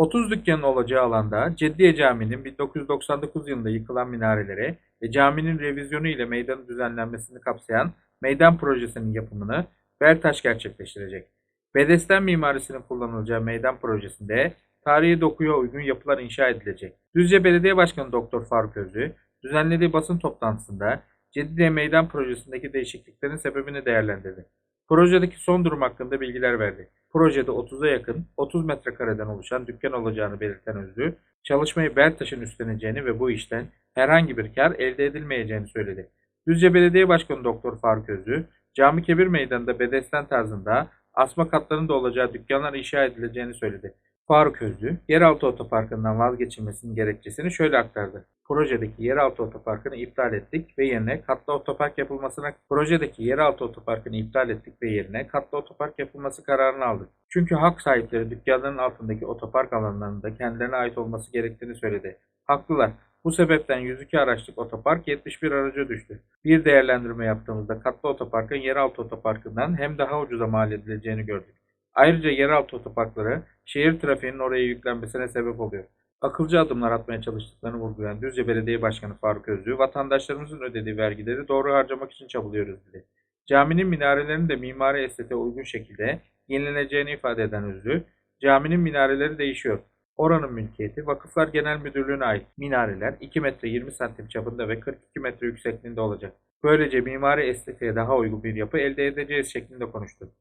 30 dükkanın olacağı alanda Ceddiye Camii'nin 1999 yılında yıkılan minareleri ve caminin revizyonu ile meydanın düzenlenmesini kapsayan meydan projesinin yapımını Bertaş gerçekleştirecek. Bedesten mimarisinin kullanılacağı meydan projesinde tarihi dokuya uygun yapılar inşa edilecek. Düzce Belediye Başkanı Doktor Faruk Özü, düzenlediği basın toplantısında Ceddiye Meydan Projesi'ndeki değişikliklerin sebebini değerlendirdi. Projedeki son durum hakkında bilgiler verdi. Projede 30'a yakın 30 metrekareden oluşan dükkan olacağını belirten Özlü, çalışmayı Bertaş'ın üstleneceğini ve bu işten herhangi bir kar elde edilmeyeceğini söyledi. Düzce Belediye Başkanı Doktor Faruk Özlü, Cami Kebir Meydanı'nda bedesten tarzında asma katlarında olacağı dükkanlar inşa edileceğini söyledi. Faruk Özlü, yeraltı otoparkından vazgeçilmesinin gerekçesini şöyle aktardı. Projedeki yeraltı otoparkını iptal ettik ve yerine katlı otopark yapılmasına projedeki yeraltı otoparkını iptal ettik ve yerine katlı otopark yapılması kararını aldık. Çünkü hak sahipleri dükkanların altındaki otopark alanlarında kendilerine ait olması gerektiğini söyledi. Haklılar. Bu sebepten 102 araçlık otopark 71 araca düştü. Bir değerlendirme yaptığımızda katlı otoparkın yeraltı otoparkından hem daha ucuza mal edileceğini gördük. Ayrıca yeraltı otoparkları şehir trafiğinin oraya yüklenmesine sebep oluyor. Akılcı adımlar atmaya çalıştıklarını vurgulayan Düzce Belediye Başkanı Faruk Özlü, vatandaşlarımızın ödediği vergileri doğru harcamak için çabalıyoruz dedi. Caminin minarelerinin de mimari estetiğe uygun şekilde yenileneceğini ifade eden Özlü, caminin minareleri değişiyor. Oranın mülkiyeti Vakıflar Genel Müdürlüğü'ne ait minareler 2 metre 20 santim çapında ve 42 metre yüksekliğinde olacak. Böylece mimari estetiğe daha uygun bir yapı elde edeceğiz şeklinde konuştu.